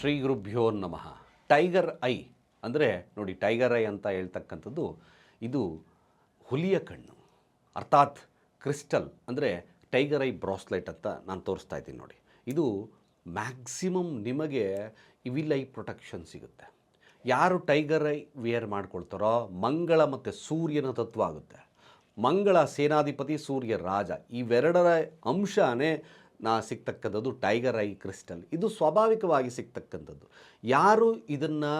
ಶ್ರೀ ಗುರುಭ್ಯೋ ನಮಃ. Tiger I ಅಂದರೆ ನೋಡಿ ಟೈಗರ್ ಐ ಅಂತ ಹೇಳ್ತಕ್ಕಂಥದ್ದು ಇದು ಹುಲಿಯ ಕಣ್ಣು. ಅರ್ಥಾತ್ ಕ್ರಿಸ್ಟಲ್ ಅಂದರೆ ಟೈಗರ್ ಐ ಬ್ರಾಸ್ಲೈಟ್ ಅಂತ ನಾನು ತೋರಿಸ್ತಾ ಇದ್ದೀನಿ ನೋಡಿ. ಇದು ಮ್ಯಾಕ್ಸಿಮಮ್ ನಿಮಗೆ ಇವಿಲ್ ಐ ಪ್ರೊಟೆಕ್ಷನ್ ಸಿಗುತ್ತೆ. ಯಾರು ಟೈಗರ್ ಐ ವಿಯರ್ ಮಾಡ್ಕೊಳ್ತಾರೋ ಮಂಗಳ ಮತ್ತು ಸೂರ್ಯನ ತತ್ವ ಆಗುತ್ತೆ. ಮಂಗಳ ಸೇನಾಧಿಪತಿ ಸೂರ್ಯ ರಾಜ ಇವೆರಡರ ಅಂಶನೇ ನಾ ಸಿಗ್ತಕ್ಕಂಥದ್ದು ಟೈಗರ್ ಐ ಕ್ರಿಸ್ಟಲ್. ಇದು ಸ್ವಾಭಾವಿಕವಾಗಿ ಸಿಗ್ತಕ್ಕಂಥದ್ದು. ಯಾರು ಇದನ್ನು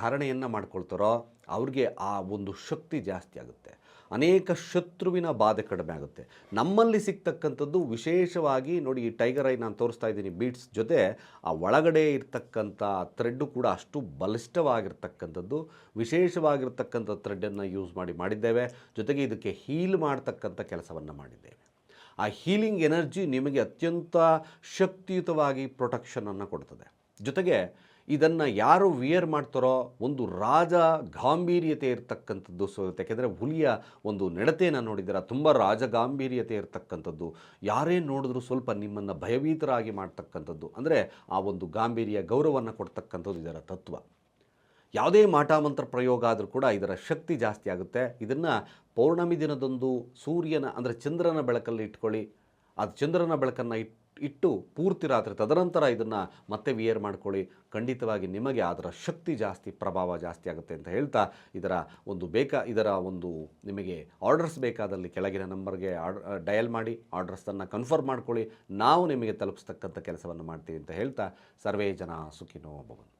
ಧಾರಣೆಯನ್ನು ಮಾಡ್ಕೊಳ್ತಾರೋ ಅವ್ರಿಗೆ ಆ ಒಂದು ಶಕ್ತಿ ಜಾಸ್ತಿ ಆಗುತ್ತೆ. ಅನೇಕ ಶತ್ರುವಿನ ಬಾಧೆ ಕಡಿಮೆ ಆಗುತ್ತೆ. ನಮ್ಮಲ್ಲಿ ಸಿಗ್ತಕ್ಕಂಥದ್ದು ವಿಶೇಷವಾಗಿ ನೋಡಿ ಈ ಟೈಗರ್ ಐ ನಾನು ತೋರಿಸ್ತಾ ಇದ್ದೀನಿ ಬೀಟ್ಸ್ ಜೊತೆ, ಆ ಒಳಗಡೆ ಇರ್ತಕ್ಕಂಥ ಥ್ರೆಡ್ಡು ಕೂಡ ಅಷ್ಟು ಬಲಿಷ್ಠವಾಗಿರ್ತಕ್ಕಂಥದ್ದು. ವಿಶೇಷವಾಗಿರ್ತಕ್ಕಂಥ ಥ್ರೆಡ್ಡನ್ನು ಯೂಸ್ ಮಾಡಿ ಮಾಡಿದ್ದೇವೆ. ಜೊತೆಗೆ ಇದಕ್ಕೆ ಹೀಲ್ ಮಾಡ್ತಕ್ಕಂಥ ಕೆಲಸವನ್ನು ಮಾಡಿದ್ದೇವೆ. ಆ ಹೀಲಿಂಗ್ ಎನರ್ಜಿ ನಿಮಗೆ ಅತ್ಯಂತ ಶಕ್ತಿಯುತವಾಗಿ ಪ್ರೊಟೆಕ್ಷನನ್ನು ಕೊಡ್ತದೆ. ಜೊತೆಗೆ ಇದನ್ನು ಯಾರು ವಿಯರ್ ಮಾಡ್ತಾರೋ ಒಂದು ರಾಜ ಗಾಂಭೀರ್ಯತೆ ಇರತಕ್ಕಂಥದ್ದು. ಸೊ ಯಾಕೆಂದರೆ ಹುಲಿಯ ಒಂದು ನಡತೆಯನ್ನು ನೋಡಿದ್ದೀರಾ? ತುಂಬ ರಾಜ ಗಾಂಭೀರ್ಯತೆ ಇರತಕ್ಕಂಥದ್ದು. ಯಾರೇ ನೋಡಿದ್ರೂ ಸ್ವಲ್ಪ ನಿಮ್ಮನ್ನು ಭಯಭೀತರಾಗಿ ಮಾಡ್ತಕ್ಕಂಥದ್ದು. ಅಂದರೆ ಆ ಒಂದು ಗಾಂಭೀರ್ಯ ಗೌರವವನ್ನು ಕೊಡ್ತಕ್ಕಂಥದ್ದು ಇದರ ತತ್ವ. ಯಾವುದೇ ಮಾಟಾಮಂತ್ರ ಪ್ರಯೋಗ ಆದರೂ ಕೂಡ ಇದರ ಶಕ್ತಿ ಜಾಸ್ತಿ ಆಗುತ್ತೆ. ಇದನ್ನು ಪೌರ್ಣಮಿ ದಿನದಂದು ಸೂರ್ಯನ ಅಂದರೆ ಚಂದ್ರನ ಬೆಳಕಲ್ಲಿ ಇಟ್ಕೊಳ್ಳಿ. ಅದು ಚಂದ್ರನ ಬೆಳಕನ್ನು ಇಟ್, ಇಟ್ಟು ಪೂರ್ತಿ ರಾತ್ರಿ ತದನಂತರ ಇದನ್ನು ಮತ್ತೆ ವಿಯರ್ ಮಾಡ್ಕೊಳ್ಳಿ. ಖಂಡಿತವಾಗಿ ನಿಮಗೆ ಅದರ ಶಕ್ತಿ ಜಾಸ್ತಿ, ಪ್ರಭಾವ ಜಾಸ್ತಿ ಆಗುತ್ತೆ ಅಂತ ಹೇಳ್ತಾ ಇದರ ಒಂದು ಬೇಕಾ, ಇದರ ಒಂದು ನಿಮಗೆ ಆರ್ಡರ್ಸ್ ಬೇಕಾದಲ್ಲಿ ಕೆಳಗಿನ ನಂಬರ್ಗೆ ಆರ್ಡ್ ಡಯಲ್ ಮಾಡಿ ಆರ್ಡರ್ಸನ್ನು ಕನ್ಫರ್ಮ್ ಮಾಡ್ಕೊಳ್ಳಿ. ನಾವು ನಿಮಗೆ ತಲುಪಿಸ್ತಕ್ಕಂಥ ಕೆಲಸವನ್ನು ಮಾಡ್ತೀವಿ ಅಂತ ಹೇಳ್ತಾ ಸರ್ವೇ ಜನ ಸುಖಿನೋ ಭವಂತು.